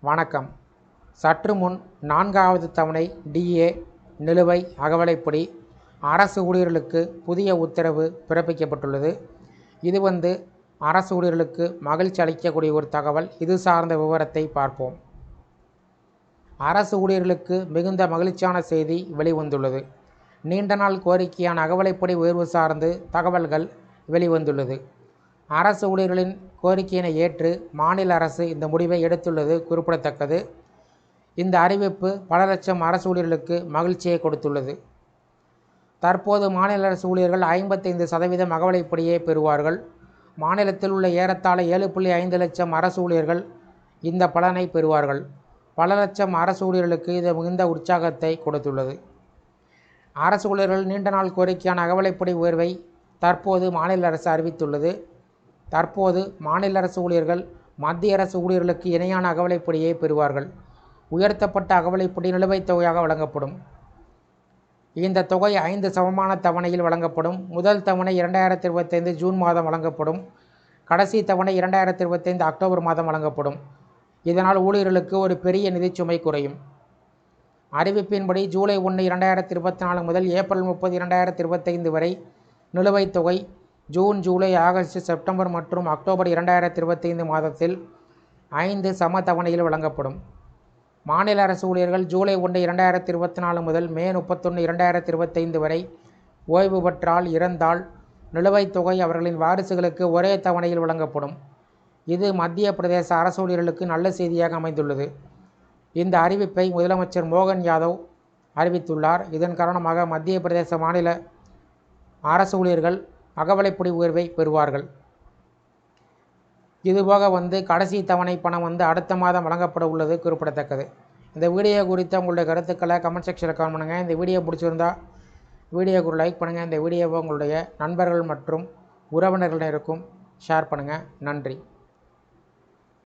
வணக்கம். சற்று முன் நான்காவது தவணை டிஏ நிலுவை அகவலைப்படி அரசு ஊழியர்களுக்கு புதிய உத்தரவு பிறப்பிக்கப்பட்டுள்ளது. இது வந்து அரசு ஊழியர்களுக்கு மகிழ்ச்சி அளிக்கக்கூடிய ஒரு தகவல். இது சார்ந்த விவரத்தை பார்ப்போம். அரசு ஊழியர்களுக்கு மிகுந்த மகிழ்ச்சியான செய்தி வெளிவந்துள்ளது. நீண்ட நாள் கோரிக்கையான அகவலைப்படி உயர்வு சார்ந்து தகவல்கள் வெளிவந்துள்ளது. அரசு ஊழியர்களின் கோரிக்கையினை ஏற்று மாநில அரசு இந்த முடிவை எடுத்துள்ளது குறிப்பிடத்தக்கது. இந்த அறிவிப்பு பல லட்சம் அரசு ஊழியர்களுக்கு மகிழ்ச்சியை கொடுத்துள்ளது. தற்போது மாநில அரசு ஊழியர்கள் ஐம்பத்தைந்து சதவீதம் அகவலைப்படியே பெறுவார்கள். மாநிலத்தில் உள்ள ஏறத்தாழ ஏழு புள்ளி ஐந்து லட்சம் அரசு ஊழியர்கள் இந்த பலனை பெறுவார்கள். பல லட்சம் அரசு ஊழியர்களுக்கு இது மிகுந்த உற்சாகத்தை கொடுத்துள்ளது. அரசு ஊழியர்கள் நீண்ட நாள் கோரிக்கையான அகவலைப்படி உயர்வை தற்போது மாநில அரசு அறிவித்துள்ளது. தற்போது மாநில அரசு ஊழியர்கள் மத்திய அரசு ஊழியர்களுக்கு இணையான அகவலைப்படியை பெறுவார்கள். உயர்த்தப்பட்ட அகவலைப்படி நிலுவைத் தொகையாக வழங்கப்படும். இந்த தொகை ஐந்து சமமான தவணையில் வழங்கப்படும். முதல் தவணை இரண்டாயிரத்தி இருபத்தைந்து ஜூன் மாதம் வழங்கப்படும். கடைசி தவணை இரண்டாயிரத்தி இருபத்தைந்து அக்டோபர் மாதம் வழங்கப்படும். இதனால் ஊழியர்களுக்கு ஒரு பெரிய நிதிச்சுமை குறையும். அறிவிப்பின்படி ஜூலை ஒன்று இரண்டாயிரத்தி இருபத்தி நாலு முதல் ஏப்ரல் முப்பது இரண்டாயிரத்தி இருபத்தைந்து வரை நிலுவைத் தொகை ஜூன் ஜூலை ஆகஸ்ட் செப்டம்பர் மற்றும் அக்டோபர் இரண்டாயிரத்தி இருபத்தைந்து மாதத்தில் ஐந்து சம தவணையில் வழங்கப்படும். மாநில அரசு ஊழியர்கள் ஜூலை ஒன்று இரண்டாயிரத்தி இருபத்தி நாலு முதல் மே முப்பத்தொன்று இரண்டாயிரத்தி இருபத்தைந்து வரை ஓய்வு பெற்றால் இறந்தால் நிலுவைத் தொகை அவர்களின் வாரிசுகளுக்கு ஒரே தவணையில் வழங்கப்படும். இது மத்திய பிரதேச அரசு ஊழியர்களுக்கு நல்ல செய்தியாக அமைந்துள்ளது. இந்த அறிவிப்பை முதலமைச்சர் மோகன் யாதவ் அறிவித்துள்ளார். இதன் காரணமாக மத்திய பிரதேச மாநில அரசு ஊழியர்கள் அகவலைப்படி உயர்வை பெறுவார்கள். இதுபோக வந்து கடைசி தவணை பணம் வந்து அடுத்த மாதம் வழங்கப்பட உள்ளது குறிப்பிடத்தக்கது. இந்த வீடியோ குறித்த உங்களுடைய கருத்துக்களை கமெண்ட் செக்ஷனில் கமெண்ட் பண்ணுங்கள் இந்த வீடியோ பிடிச்சிருந்தா வீடியோக்கு லைக் பண்ணுங்கள் இந்த வீடியோவை உங்களுடைய நண்பர்கள் மற்றும் உறவினர்களிடம் இருக்கும். ஷேர் பண்ணுங்கள் நன்றி.